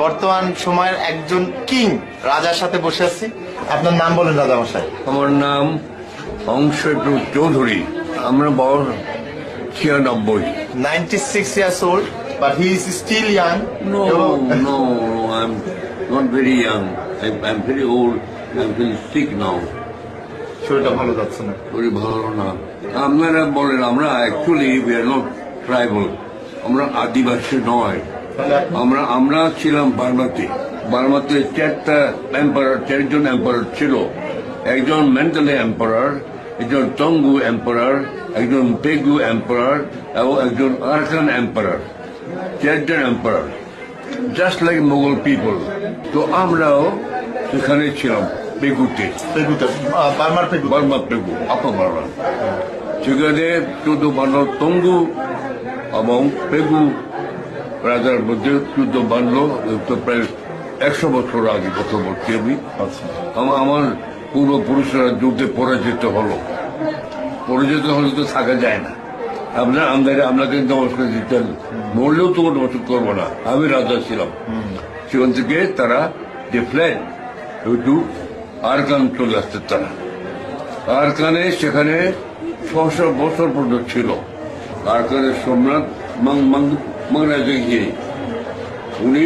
বর্তমান সময়ের একজন কিং রাজার সাথে বসে আছি। আপনার নাম বলেন রাজা মশাই আমার নাম অংশটু চৌধুরী। আমরা বয়স ছিয়ানব্বই। 96 years old but he is still young. No, এবং no, I'm not very young. I'm, I'm very old. I'm very sick now. শরীরটা ভালো যাচ্ছে না। শরীর ভালো না। আপনারা বলেন আমরা actually we are not tribal আমরা আদিবাসী নয়। আমরা আমরা ছিলাম বার্মাতে। বার্মাতে চারটা এম্পারার চারজন এম্পারার ছিল। একজন মেন্টালি এম্পারার একজন টঙ্গু এম্পারার একজন পেগু এম্পারার এবং একজন আরকান এম্পারার চারজন emperor just like Mughal people তো আমরাও সেখানে ছিলাম পেগুতে পেগুতে বার্মার পেগু বার্মা পেগু আপা বার্মা সেখানে চোদ্দ বান্ন টঙ্গু এবং পেগু রাজার মধ্যে যুদ্ধ বাঁধল তো প্রায় একশো বছর আগে কথা আমি আম- আমার পূর্বপুরুষরা যুদ্ধে পরাজিত হলো। পরাজিত হলে তো থাকা যায় না। আপনার আমাদের আপনাকে নমস্কার দিতেন মরলেও তো নমস্কার করব না। আমি রাজা ছিলাম। সেখান থেকে তারা যে ফ্ল্যাট একটু আরকান চলে আসছে তারা। আরকানে সেখানে ছশো বছর পর্যন্ত ছিল। আরকানের সম্রাট মাং মাং মাংরাজে গিয়ে উনি